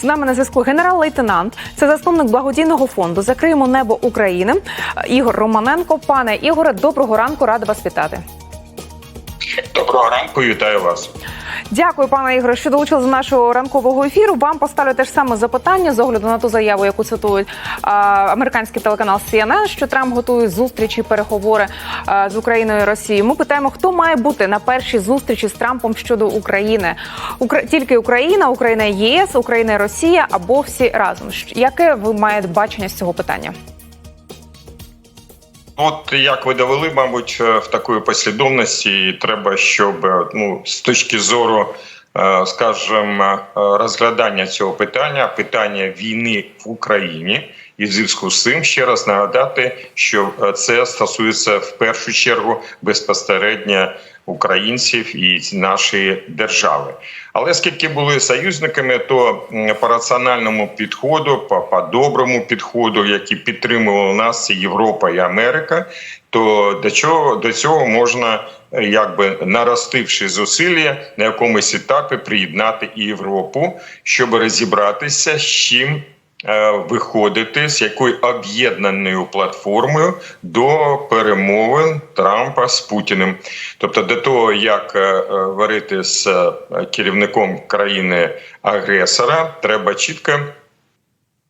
З нами на зв'язку генерал-лейтенант, це засновник благодійного фонду Закриємо небо України. Ігор Романенко. Пане Ігоре, доброго ранку, рада вас вітати. Доброго ранку, вітаю вас. Дякую, пане Ігоре, що долучили до нашого ранкового ефіру. Вам поставлю те ж саме запитання з огляду на ту заяву, яку цитують американський телеканал CNN, що Трамп готує зустрічі, переговори з Україною і Росією. Ми питаємо, хто має бути на першій зустрічі з Трампом щодо України. Укра... Тільки Україна, Україна ЄС, Україна і Росія або всі разом. Яке ви маєте бачення з цього питання? От як ви довели, мабуть, е, в такої послідовності треба, щоб е, ну з точки зору, скажімо, е, розглядання цього питання, питання війни в Україні. І в зв'язку з цим ще раз нагадати, що е, це стосується в першу чергу безпосередньо українців і нашої держави. Але скільки були союзниками, то по раціональному підходу, по, по доброму підходу, які підтримували нас, це Європа і Америка, то до чого до цього можна, е, якби наростивши зусилля на якомусь етапі, приєднати Європу, щоб розібратися з чим. е, Виходити з якою об'єднаною платформою до перемовин Трампа з Путіним, тобто до того, як е, говорити з керівником країни агресора, треба чітко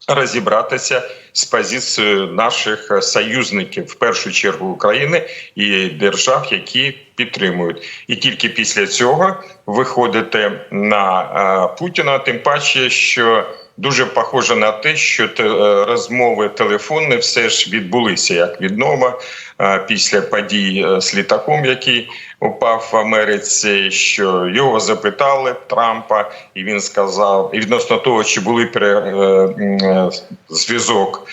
розібратися з позицією наших е, союзників, в першу чергу України і держав, які підтримують, і тільки після цього виходити на е, Путіна, тим паче, що дуже похоже на те, що е, розмови телефонні все ж відбулися як відомо е, після подій е, з літаком, який упав в Америці. Що його запитали Трампа, і він сказав і відносно того, чи були зв'язок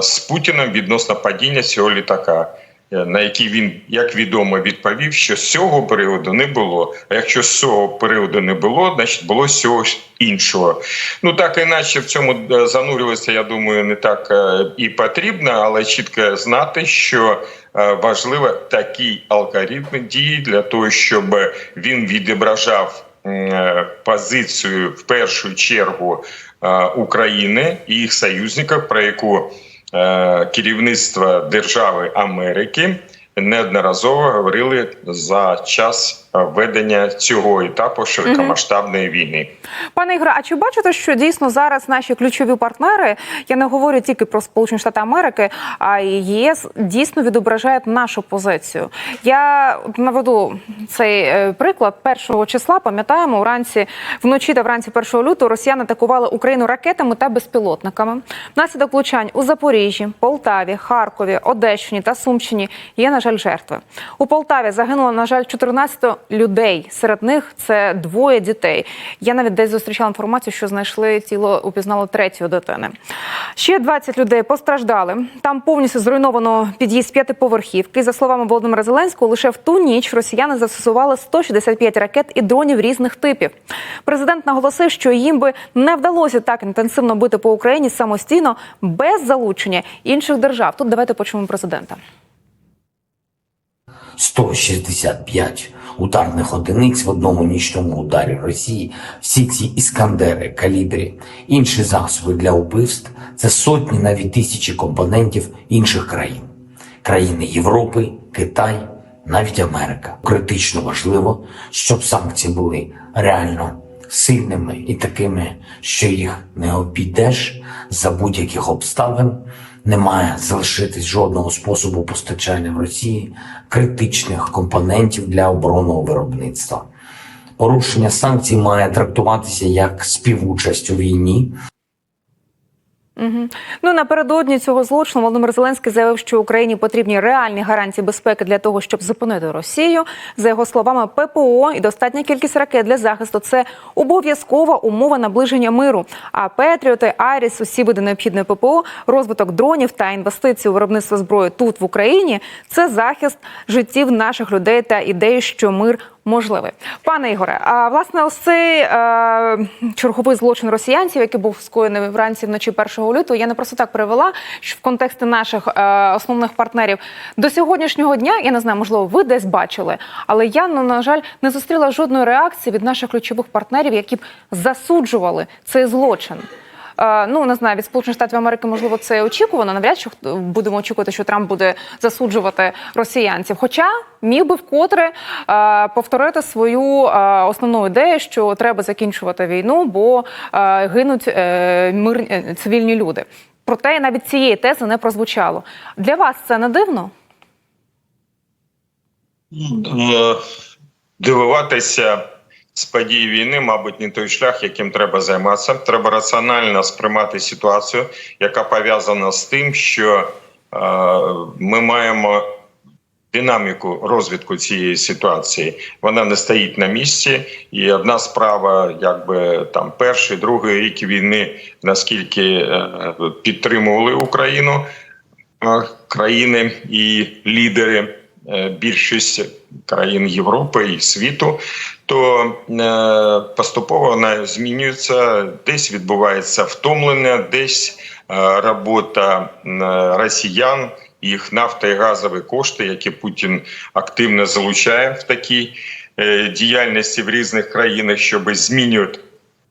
з Путіним відносно падіння цього літака. Е, На який він, як відомо, відповів, що з цього періоду не було. А якщо з цього періоду не було, значить було з цього іншого. Ну так іначе в цьому е, занурюватися, я думаю, не так е, і потрібно, але чітко знати, що важливо такий алгоритм дії для того, щоб він відображав позицію в першу чергу України і їх союзників, про яку е, керівництво держави Америки неодноразово говорили за час ведення цього етапу широкомасштабної війни. Пане Ігоре, а чи бачите, що дійсно зараз наші ключові партнери, я не говорю тільки про Сполучені Штати Америки, а ЄС дійсно відображають нашу позицію? Я наведу цей е, приклад першого числа. Пам'ятаємо, вранці вночі та вранці 1 лютого росіяни атакували Україну ракетами та безпілотниками. Внаслідок влучань у Запоріжжі, Полтаві, Харкові, Одещині та Сумщині є, на жаль, жертви. У Полтаві загинуло, на жаль, 14 людей. Серед них це двоє дітей. Я навіть десь зустрічала інформацію, що знайшли тіло, упізнало третьої дитини. Ще 20 людей постраждали. Там повністю зруйновано під'їзд п'ятиповерхівки. За словами Володимира Зеленського, лише в ту ніч росіяни застосували 165 ракет і дронів різних типів. Президент наголосив, що їм би не вдалося так інтенсивно бити по Україні самостійно без залучення інших держав. Тут давайте почуємо президента. 165 ударних одиниць в одному нічному ударі Росії, всі ці іскандери, калібрі, інші засоби для убивств це сотні, навіть тисячі компонентів інших країн, країни Європи, Китай, навіть Америка. Критично важливо, щоб санкції були реально сильними і такими, що їх не обійдеш за будь-яких обставин. Не має залишитись жодного способу постачання в Росії критичних компонентів для оборонного виробництва. Порушення санкцій має трактуватися як співучасть у війні, Ну напередодні цього злочину Володимир Зеленський заявив, що Україні потрібні реальні гарантії безпеки для того, щоб зупинити Росію. За його словами, ППО і достатня кількість ракет для захисту це обов'язкова умова наближення миру. А Петріоти, Айріс, усі види необхідної ППО, розвиток дронів та інвестиції у виробництво зброї тут в Україні це захист життів наших людей та ідеї, що мир можливий. Пане Ігоре, а власне, ось цей е, черговий злочин росіянців, який був скоєний вранці вночі 1 лютого, я не просто так привела що в контексті наших е, основних партнерів до сьогоднішнього дня. Я не знаю, можливо, ви десь бачили, але я ну, на жаль не зустріла жодної реакції від наших ключових партнерів, які б засуджували цей злочин. Ну не знаю, від Сполучених Штатів Америки можливо це очікувано. Навряд чи будемо очікувати, що Трамп буде засуджувати росіянців. Хоча міг би вкотре повторити свою основну ідею, що треба закінчувати війну, бо гинуть е, мир, е, цивільні люди. Проте навіть цієї тези не прозвучало. Для вас це не дивно? Е, Дивуватися з подій війни, мабуть, не той шлях, яким треба займатися. Треба раціонально сприймати ситуацію, яка пов'язана з тим, що е, ми маємо динаміку розвитку цієї ситуації. Вона не стоїть на місці. І одна справа, якби там перший, другий рік війни, наскільки е, підтримували Україну е, країни і лідери. Е, Більшість країн Європи і світу, то е, поступово вона змінюється. Десь відбувається втомлення, десь е, робота росіян, їх нафта і газові кошти, які Путін активно залучає в такій діяльності в різних країнах, щоб змінювати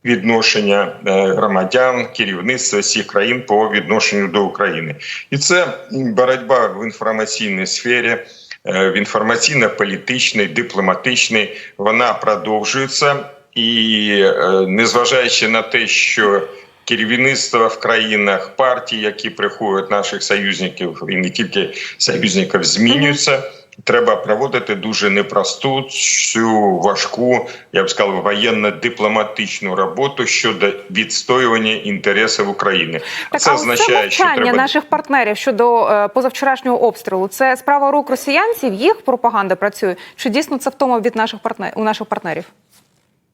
відношення громадян, керівництва всіх країн по відношенню до України, і це боротьба в інформаційній сфері, в інформаційно-політичний, дипломатичний, Вона продовжується, і е, незважаючи на те, що Керівництво в країнах партії, які приходять наших союзників, і не тільки союзників, змінюються. Треба проводити дуже непросту цю важку, я б сказав, воєнно-дипломатичну роботу щодо відстоювання інтересів України. Так, а ось це мовчання наших партнерів щодо е, позавчорашнього обстрілу. Це справа рук росіянців, їх пропаганда працює. Чи дійсно це втома від наших партнерів у наших партнерів?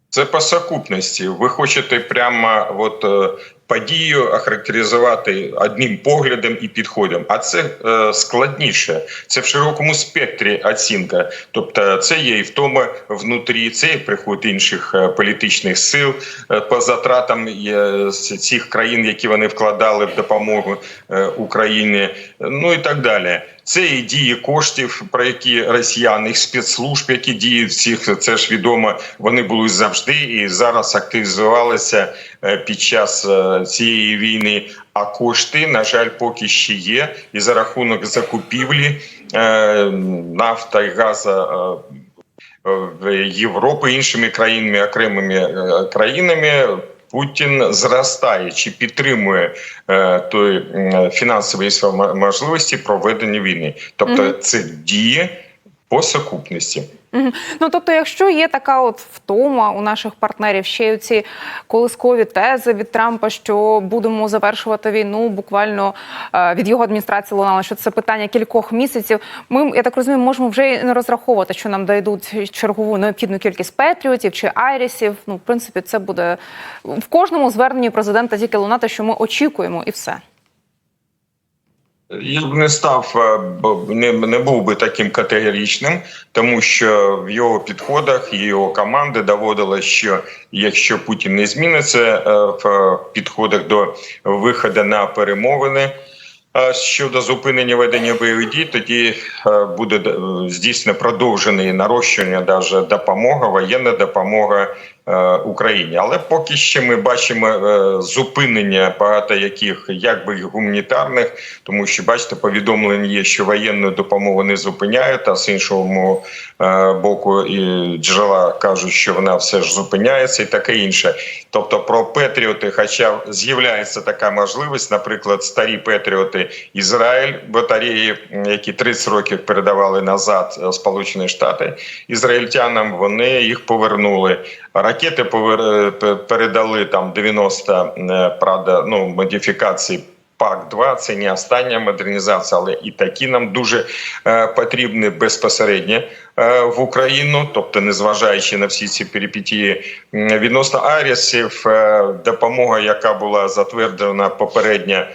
Це по сукупності. Ви хочете прямо от е, подію охарактеризувати одним поглядом і підходом, а це е, складніше. Це в широкому спектрі оцінка. Тобто, це є і втома внутрі, це і приход інших е, політичних сил е, по затратам цих країн, які вони вкладали в допомогу Україні, ну і так далі. Це і дії коштів, про які росіяни, їх спецслужб, які діють всіх, це ж відомо. Вони були завжди і зараз активізувалися під час цієї війни. А кошти, на жаль, поки ще є, і за рахунок закупівлі е, нафта і газа. е, Європи іншими країнами, окремими е, країнами. Путін зростає чи підтримує е, той м, фінансові можливості проведення війни, тобто Мгм. це діє по сукупності. Ну тобто, якщо є така от втома у наших партнерів, ще й ці колискові тези від Трампа, що будемо завершувати війну, буквально е, від його адміністрації лунало, що це питання кількох місяців. Ми я так розумію, можемо вже не розраховувати, що нам дайдуть чергову необхідну кількість петріотів чи айрісів. Ну, в принципі, це буде в кожному зверненні президента тільки лунати, що ми очікуємо, і все. Я б не став е, не, не був би таким категоричним, тому що в його підходах його команди доводило, що якщо Путін не зміниться е, в підходах до виходу на перемовини. е, Щодо зупинення ведення бойових дій, тоді буде здійснено продовжене нарощування даже допомога, воєнна допомога Україні. Але поки ще ми бачимо е, зупинення багато яких якби гуманітарних, тому що бачите, повідомлення є, що воєнну допомогу не зупиняють, а з іншого е, боку і джерела кажуть, що вона все ж зупиняється, і таке інше. Тобто про Петріоти, хоча з'являється така можливість, наприклад, старі Петріоти Ізраїль, батареї, які 30 років передавали назад е, Сполучені Штати ізраїльтянам, вони їх повернули. Ракети е, передали там 90 е, правда, ну модифікацій ПАК 2 це не остання модернізація, але і такі нам дуже е, потрібні безпосередньо е, в Україну, тобто, незважаючи на всі ці перипетії відносно Арісів, е, допомога, яка була затверджена попередньо,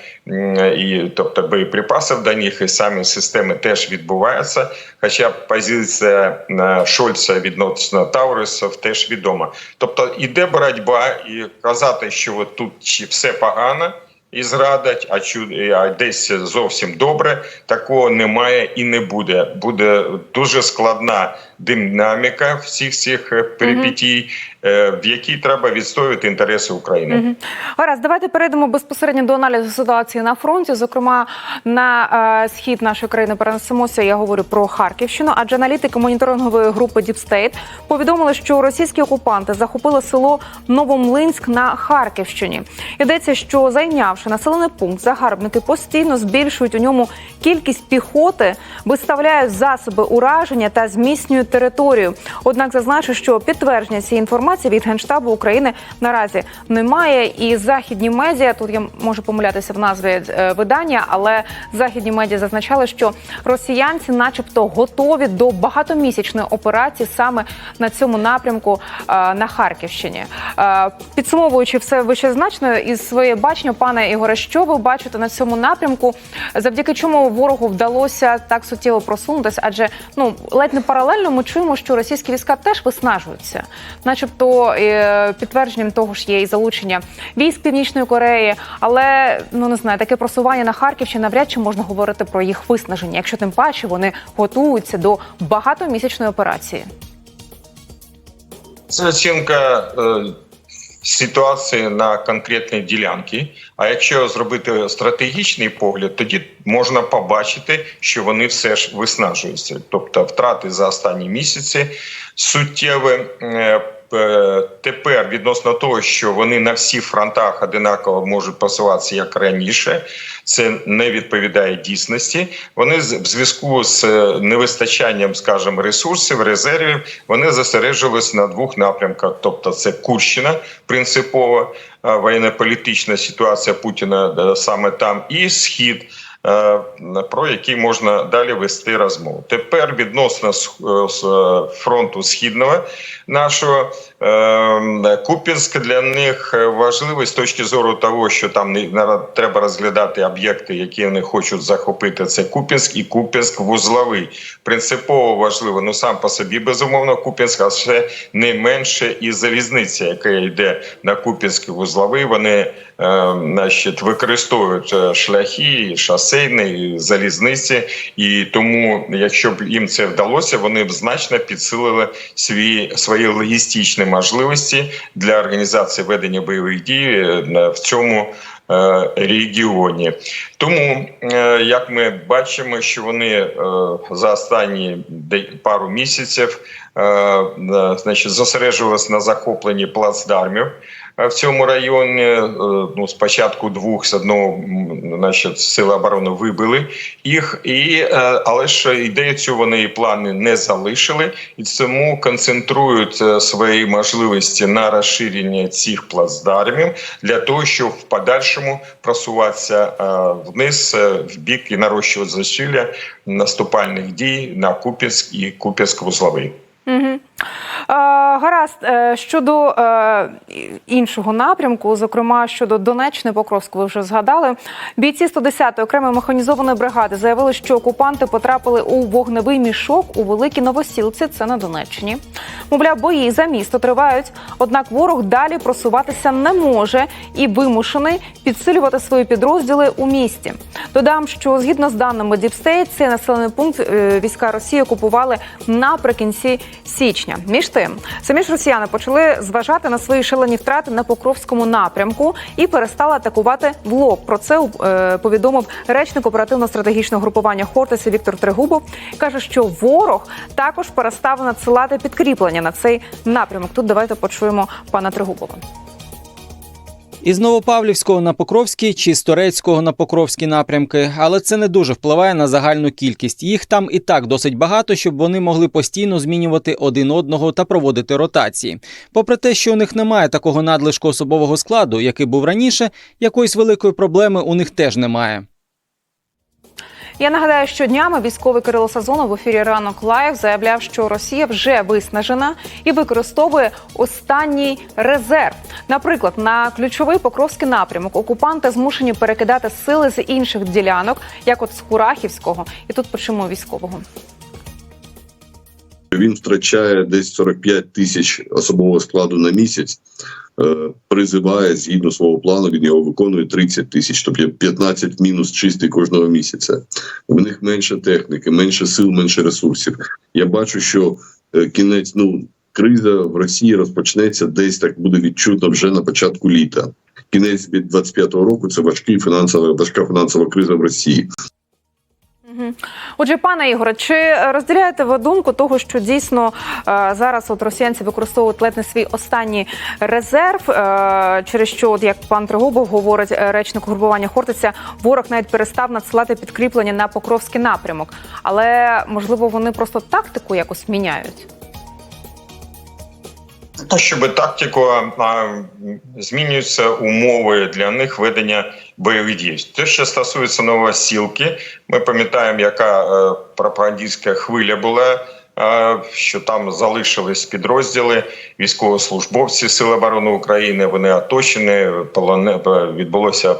і тобто боєприпасів до них і самі системи теж відбуваються. Хоча позиція Шольца відносно Таурисів теж відома. Тобто іде боротьба, і казати, що от тут все погано. І зрадать, а чу а десь зовсім добре. Такого немає і не буде. Буде дуже складна динаміка всіх цих е, перипетій, е, в якій треба відстоювати інтереси України. Мгм. Гаразд, давайте перейдемо безпосередньо до аналізу ситуації на фронті. Зокрема, на е, схід нашої країни перенесемося. Я говорю про Харківщину, адже аналітики моніторингової групи Deep State повідомили, що російські окупанти захопили село Новомлинськ на Харківщині. Йдеться, що зайнявши населений пункт, загарбники постійно збільшують у ньому кількість піхоти, виставляють засоби ураження та зміцнюють територію. Однак зазначу, що підтвердження цієї інформації від генштабу України наразі немає. І західні медіа тут я можу помилятися в назві е, видання, але західні медіа зазначали, що росіянці, начебто, готові до багатомісячної операції саме на цьому напрямку е, на Харківщині. Е, Підсумовуючи все вищезначно із своє бачення, пане Ігоре, що ви бачите на цьому напрямку, завдяки чому ворогу вдалося так суттєво просунутися? Адже ну ледь не паралельно ми чуємо, що російські війська теж виснажуються, начебто е, підтвердженням того ж є і залучення військ Північної Кореї, але ну не знаю, таке просування на Харківщині навряд чи можна говорити про їх виснаження, якщо тим паче вони готуються до багатомісячної операції. Це оцінка ситуації на конкретній ділянці. А якщо зробити стратегічний погляд, тоді можна побачити, що вони все ж виснажуються. Тобто втрати за останні місяці суттєві. Е, Тепер відносно того, що вони на всіх фронтах одинаково можуть посуватися як раніше, це не відповідає дійсності. Вони в зв'язку з е, невистачанням, скажімо, ресурсів, резервів, вони зосереджувалися на двох напрямках. Тобто, це Курщина принципово е, воєнно-політична ситуація Путіна саме там, і схід. Е, Про який можна далі вести розмову. Тепер відносно е, з е, фронту східного нашого Купінськ для них важливий з точки зору того, що там треба розглядати об'єкти, які вони хочуть захопити. Це Купінськ і Купінськ вузловий. Принципово важливо. Ну сам по собі безумовно Купінськ, а ще не менше і залізниця, яка йде на Купінськ вузловий. Вони значить, використовують шляхи, і шосейні, і залізниці, і тому, якщо б їм це вдалося, вони б значно підсилили свої свої логістичні можливості для організації ведення бойових дій е, в цьому е, регіоні. Тому, е, як ми бачимо, що вони за останні пару місяців значить, зосереджувалися на захопленні плацдармів в цьому районі. Е, Ну, спочатку двох з одного значить, сили оборони вибили їх, і е, але ж ідею цю вони і плани не залишили, і тому концентрують е, свої можливості на розширенні цих плацдармів для того, щоб в подальшому просуватися вниз в бік і нарощувати зусилля наступальних дій на Купінськ і Купінськ-Вузловий. Угу. Гаразд, е, щодо е, іншого напрямку, зокрема щодо Донеччини, Покровську, ви вже згадали. Бійці 110-ї окремої механізованої бригади заявили, що окупанти потрапили у вогневий мішок у великій новосілці. Це на Донеччині. Мовляв, бої за місто тривають. Однак ворог далі просуватися не може і вимушений підсилювати свої підрозділи у місті. Додам, що згідно з даними State, цей населений пункт е, війська Росії окупували наприкінці січня. Між тим, самі ж росіяни почали зважати на свої шалені втрати на Покровському напрямку і перестали атакувати в лоб. Про це е, повідомив речник оперативно-стратегічного групування Хортиса Віктор Трегубов. каже, що ворог також перестав надсилати підкріплення на цей напрямок. Тут давайте почуємо пана Трегубова. Із Новопавлівського на Покровський чи з Торецького на Покровський напрямки, але це не дуже впливає на загальну кількість. Їх там і так досить багато, щоб вони могли постійно змінювати один одного та проводити ротації. Попри те, що у них немає такого надлишку особового складу, який був раніше, якоїсь великої проблеми у них теж немає. Я нагадаю, що днями військовий Кирило Сазонов в ефірі ранок лайв заявляв, що Росія вже виснажена і використовує останній резерв. Наприклад, на ключовий покровський напрямок окупанти змушені перекидати сили з інших ділянок, як от з Курахівського, і тут почуємо військового. Він втрачає десь 45 тисяч особового складу на місяць. Е, Призиває згідно свого плану, він його виконує 30 тисяч, тобто 15 мінус чистий кожного місяця. В них менше техніки, менше сил, менше ресурсів. Я бачу, що е, кінець, ну криза в Росії розпочнеться десь так буде відчутно вже на початку літа. Кінець від 25-го року це важкий фінансова важка фінансова криза в Росії. Отже, пане Ігоре, чи розділяєте ви думку того, що дійсно е, зараз от росіянці використовують ледь не свій останній резерв, е, через що, от як пан Тригубов говорить, е, речник угрупування Хортиця, ворог навіть перестав надсилати підкріплення на Покровський напрямок, але можливо вони просто тактику якось міняють. То щоб тактику а, змінюються умови для них ведення бойових дій. Те, що стосується новосілки, ми пам'ятаємо, яка е, пропагандистська хвиля була. е, Що там залишились підрозділи, військовослужбовці Сил оборони України. Вони оточені, полоне відбулося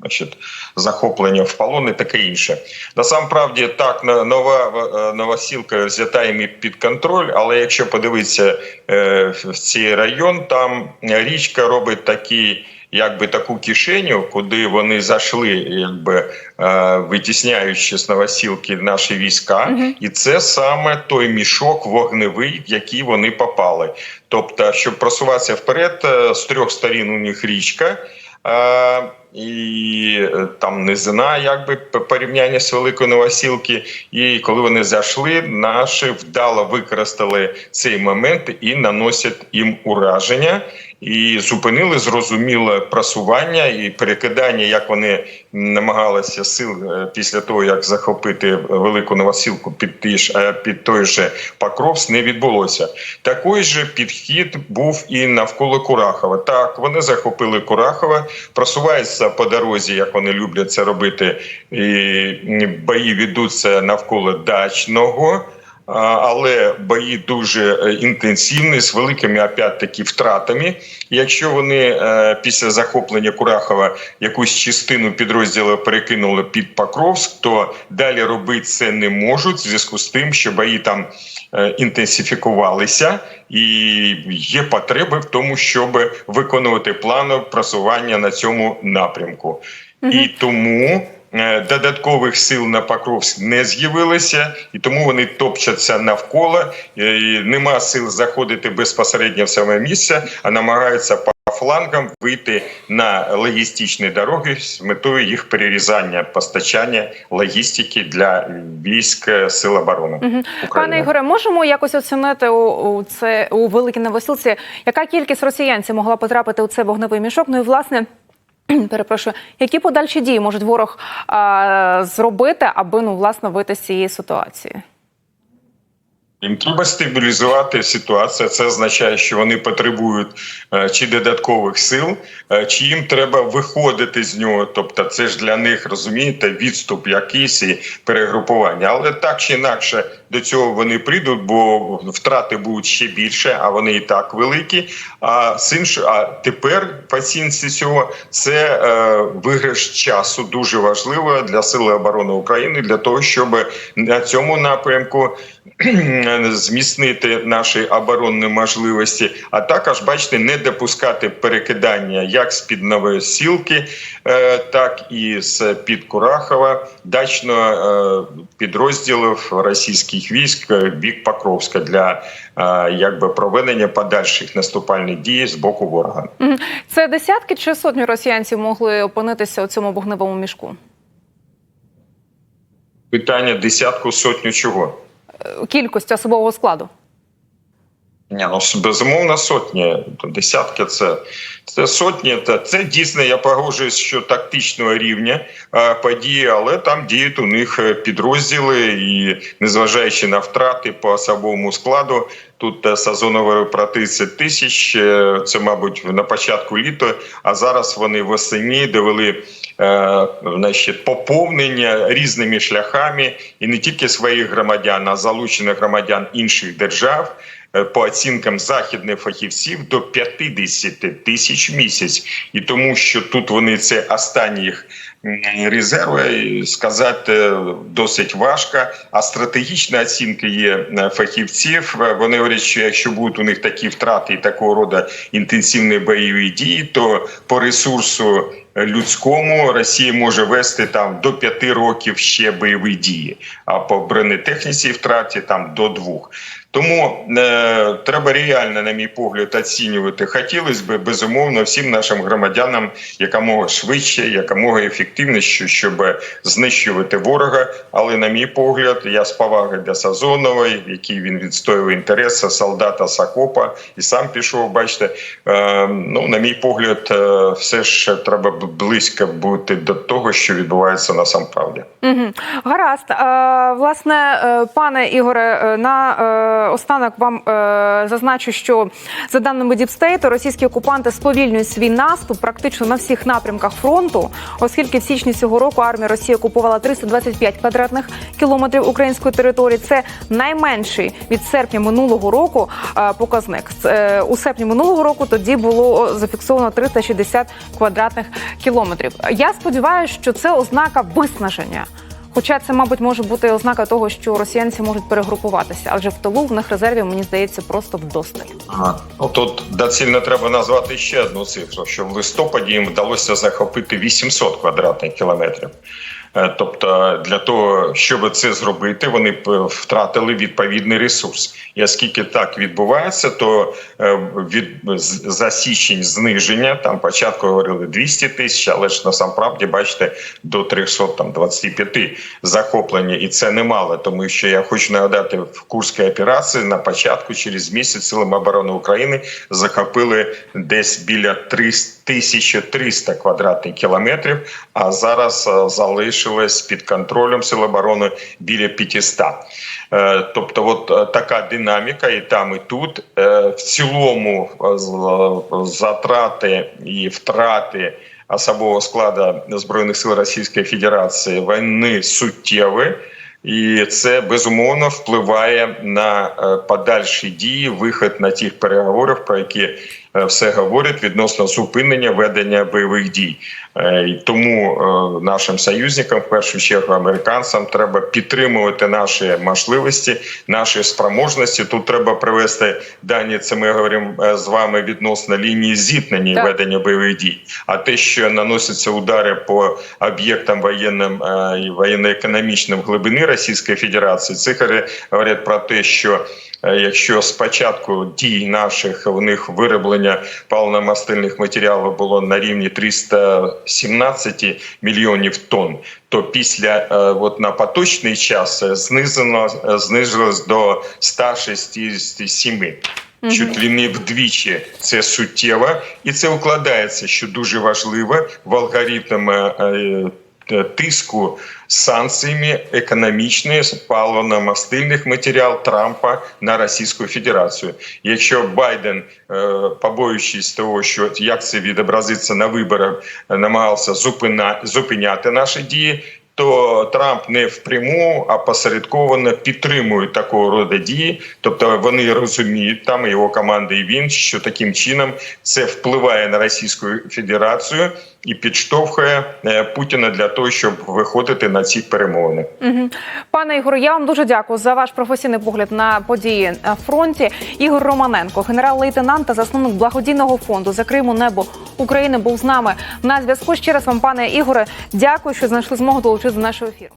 значить, захоплення в полон і таке інше. Насамправді так нова е, новосілка взята їм під контроль, але якщо подивитися е, в цей район, там річка робить такі. Якби таку кишеню, куди вони зайшли, якби е, витісняючи з новосілки наші війська, і це саме той мішок вогневий, в який вони попали. Тобто, щоб просуватися вперед, з трьох сторін у них річка. Е, і е, там низина, якби порівняння з великої новосілки. І коли вони зайшли, наші вдало використали цей момент і наносять їм ураження. І зупинили зрозуміле просування і перекидання, як вони намагалися сил е, після того, як захопити велику новосілку під ж е, під той же Покровськ, не відбулося. Такий же підхід був і навколо Курахова. Так, вони захопили Курахова, просуваються по дорозі, як вони люблять це робити. І бої ведуться навколо дачного. Але бої дуже е, інтенсивні з великими опять-таки втратами. Якщо вони е, після захоплення Курахова якусь частину підрозділу перекинули під Покровськ, то далі робити це не можуть в зв'язку з тим, що бої там е, інтенсифікувалися, і є потреби в тому, щоб виконувати плани просування на цьому напрямку. І тому додаткових сил на Покровськ не з'явилося, і тому вони топчаться навколо. е, І нема сил заходити безпосередньо в саме місце, а намагаються по флангам вийти на логістичні дороги з метою їх перерізання, постачання логістики для військ е, сил оборони. України. Пане Ігоре, можемо якось оцінити у, у це у великій новосілці, яка кількість росіянців могла потрапити у цей вогневий мішок? Ну і власне. Перепрошую, які подальші дії може ворог а, зробити, аби ну власне вийти з цієї ситуації? Їм треба стабілізувати ситуацію. Це означає, що вони потребують е, чи додаткових сил, е, чи їм треба виходити з нього. Тобто, це ж для них розумієте відступ якийсь і перегрупування. Але так чи інакше до цього вони прийдуть, бо втрати будуть ще більше, а вони і так великі. А іншого, а тепер по цього це е, виграш часу дуже важливо для сили оборони України для того, щоб на цьому напрямку зміцнити наші оборонні можливості, а також бачите, не допускати перекидання як з під Новосілки, е, так і з під Курахова, дачно е, підрозділів російських військ в бік Покровська для е, якби проведення подальших наступальних дій з боку ворога. Це десятки чи сотні росіянців могли опинитися у цьому вогневому мішку? Питання десятку сотню чого. Кількості особового складу. Ні, ну безумовно, сотні, десятки це, це сотні. Це, це дійсно, я погоджуюсь, що тактичного рівня події, але там діють у них е, підрозділи, і незважаючи на втрати по особовому складу, тут е, Сазонов про 30 тисяч. е, Це, мабуть, на початку літа, а зараз вони восені довели е, значить, поповнення різними шляхами і не тільки своїх громадян, а залучених громадян інших держав. Е, По оцінкам західних фахівців до 50 тисяч місяць, і тому, що тут вони це останні їх м, резерви, сказати е, досить важко. А стратегічна оцінка є е, фахівців. Е, Вони говорять, що якщо будуть у них такі втрати і такого роду інтенсивні бойові дії, то по ресурсу людському Росія може вести там до п'яти років ще бойові дії, а по бронетехніці втраті там до двох. Тому е, треба реально, на мій погляд, оцінювати. Хотілося б безумовно всім нашим громадянам якомога швидше, якомога ефективніше, щоб знищувати ворога. Але на мій погляд, я з поваги до Сазонової, який він відстоював інтереси солдата Сакопа і сам пішов. Бачите, е, ну на мій погляд, е, все ж треба близько бути до того, що відбувається на сам правді. Угу. Гаразд. Е, власне, е, пане Ігоре, е, на е, останок вам е, зазначу, що за даними Діпстейту, російські окупанти сповільнюють свій наступ практично на всіх напрямках фронту, оскільки в січні цього року армія Росії окупувала 325 квадратних кілометрів української території. Це найменший від серпня минулого року е, показник. Е, У серпні минулого року тоді було зафіксовано 360 квадратних кілометрів. Я сподіваюся, що це ознака виснаження. Хоча це, мабуть, може бути ознака того, що росіянці можуть перегрупуватися, адже в тилу в них резервів, мені здається, просто вдосталь. Ну, Тут доцільно треба назвати ще одну цифру: що в листопаді їм вдалося захопити 800 квадратних кілометрів. Е, Тобто, для того, щоб це зробити, вони б втратили відповідний ресурс. І оскільки так відбувається, то е, від за січень зниження там початку говорили 200 тисяч, але ж насамправді бачите до 325 захоплення, і це немало, тому що я хочу нагадати в Курській операції на початку через місяць силами оборони України захопили десь біля 300 1300 квадратних кілометрів. А зараз е, залишилось під контролем Сил оборони біля 500. Е, Тобто, от е, така динаміка, і там, і тут в цілому затрати і втрати особового складу збройних сил Російської Федерації вони суттєві. І це безумовно впливає на подальші дії, вихід на тих переговорів, про які все говорять відносно зупинення ведення бойових дій. Е, І тому е, нашим союзникам, в першу чергу американцям, треба підтримувати наші можливості, наші спроможності. Тут треба привести дані. Це ми говоримо е, з вами відносно лінії зіткнення і ведення бойових дій. А те, що наносяться удари по об'єктам воєнним е, і воєнно-економічним глибини Російської Федерації, цифри говорять про те, що е, якщо спочатку дій наших у них вироблення паливно-мастильних матеріалів було на рівні 317 мільйонів тонн, то після е, от на поточний час е, знизено е, знизилось до 167. Чуть ли не вдвічі це суттєво, і це укладається, що дуже важливо в алгоритм е, тиску санкціями економічної паливно-мастильних матеріал Трампа на Російську Федерацію. Якщо Байден, е, побоюючись того, що як це відобразиться на виборах, намагався зупиняти наші дії. То Трамп не впряму, а посередковано підтримує такого роду дії. Тобто вони розуміють, там його команда, і він, що таким чином це впливає на Російську Федерацію і підштовхує е, Путіна для того, щоб виходити на ці перемовини. Угу. Пане Ігоре, я вам дуже дякую за ваш професійний погляд на події на фронті. Ігор Романенко, генерал-лейтенант та засновник благодійного фонду за Криму небо України, був з нами на зв'язку. Ще раз вам, пане Ігоре, дякую, що знайшли змогу долучитися до нашого ефіру.